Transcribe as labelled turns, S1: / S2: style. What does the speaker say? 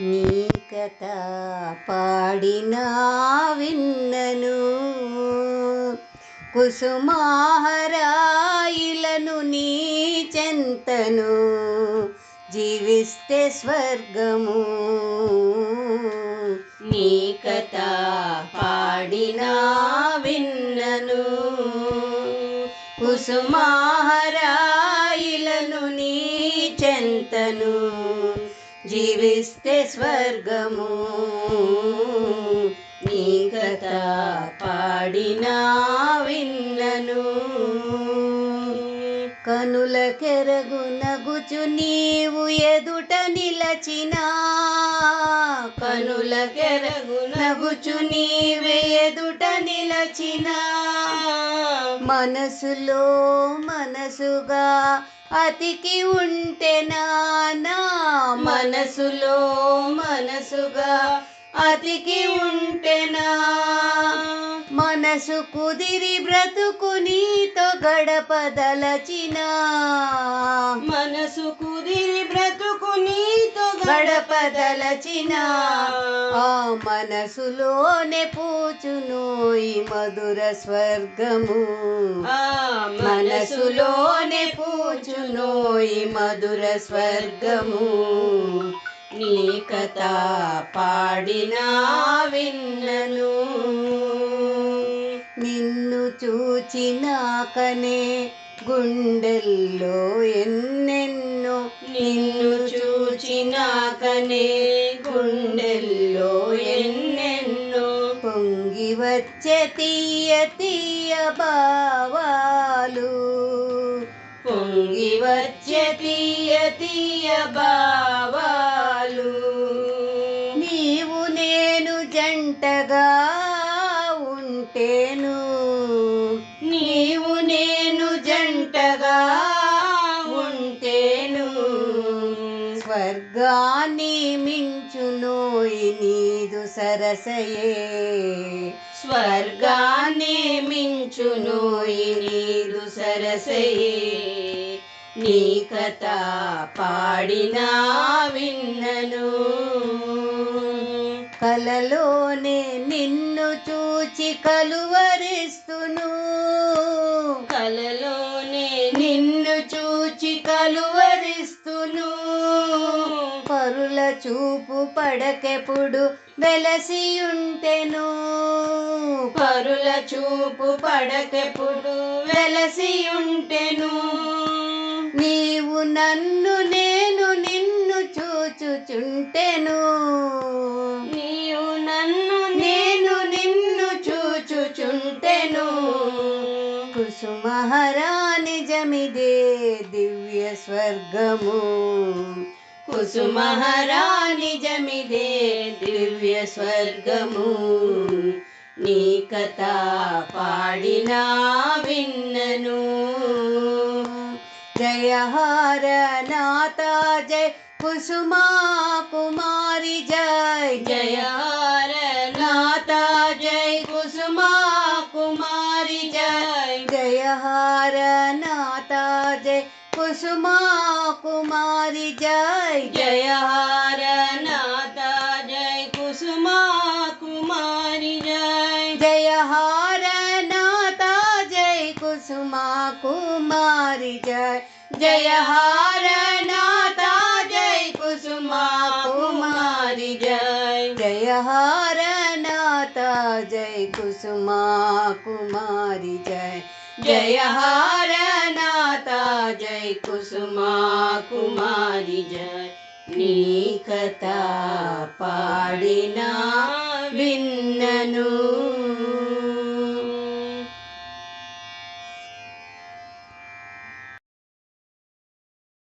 S1: నీ కథ పాడినా విన్నను కుసుమాహరాయిలను నీ చెంతను జీవిస్తే స్వర్గము. నీ కథ పాడినా విన్నను కుసుమాహరా జీవిస్తే స్వర్గము. నీ కథ పాడినా విన్నను. కనుల కెరగు నగుచు నీవు ఎదుట నిలచినా. కనుల కెరగు నగుచు నీవే ఎదుట నిలచినా. మనసులో మనసుగా అతికి ఉంటే మనసులో మనసుగా అతికి ఉంటెనా? మనసు కుదిరి బ్రతుకు నీతో గడపదలచిన?
S2: మనసు కుదిరి బ్రతుకు నీతో
S1: గడపదలచిన ఆ మనసులోనే పూచును ఈ మధుర స్వర్గము. మనసులోనే పూచును ఈ మధుర స్వర్గము. నీ కథ పాడినా విన్నను. నిన్ను చూచినాకనే గుండెల్లో ఎన్నెన్నో నిన్ను చూచినాకనే గుండెల్లో ఎన్నెన్నో పొంగి వచ్చే తీయ తీయ భావాలు. పొంగి వచ్చే తీయ తీయ భావాలు. నీవు నేను జంటగా ఉంటేను స్వర్గాన్ని మించునోయి నీదు సరసయే. స్వర్గాన్ని మించునోయి నీదు సరసయే. నీ కథ పాడినా విన్నను. కలలోనే నిన్ను చూచి కలువరిస్తును. చూపు పడకెప్పుడు వెలసి ఉంటెను పరుల చూపు పడకెప్పుడు వెలసి ఉంటెను నీవు నన్ను నేను నిన్ను చూచుచుంటెను.
S2: నీవు నన్ను
S1: నేను నిన్ను చూచుచుంటెను. కుసుమహరాని జమిదే దివ్య స్వర్గము కుసుమహరాని జమిదే దివ్య స్వర్గము నీ కథ పాడినా విన్నను జయహార నాత జయ కుసుమా కుమారి జయ జయ
S2: జయహార
S1: నాత జయ కుసుమా కుమారి జయ జయహార నాత జయ कुसुमा कुमारी जय
S2: जय हार नाता जय कुसुमा कुमारी
S1: जय। जय हार नाता जय कुसुमा कुमारी जय। जय हार नाता जय कुसुमा कुमारी जय। जय हार नाता जय कुसुमा कुमारी जय। जय हार जय कुसुमा कुमारी जय। नीकता पाडिना भिन्ननु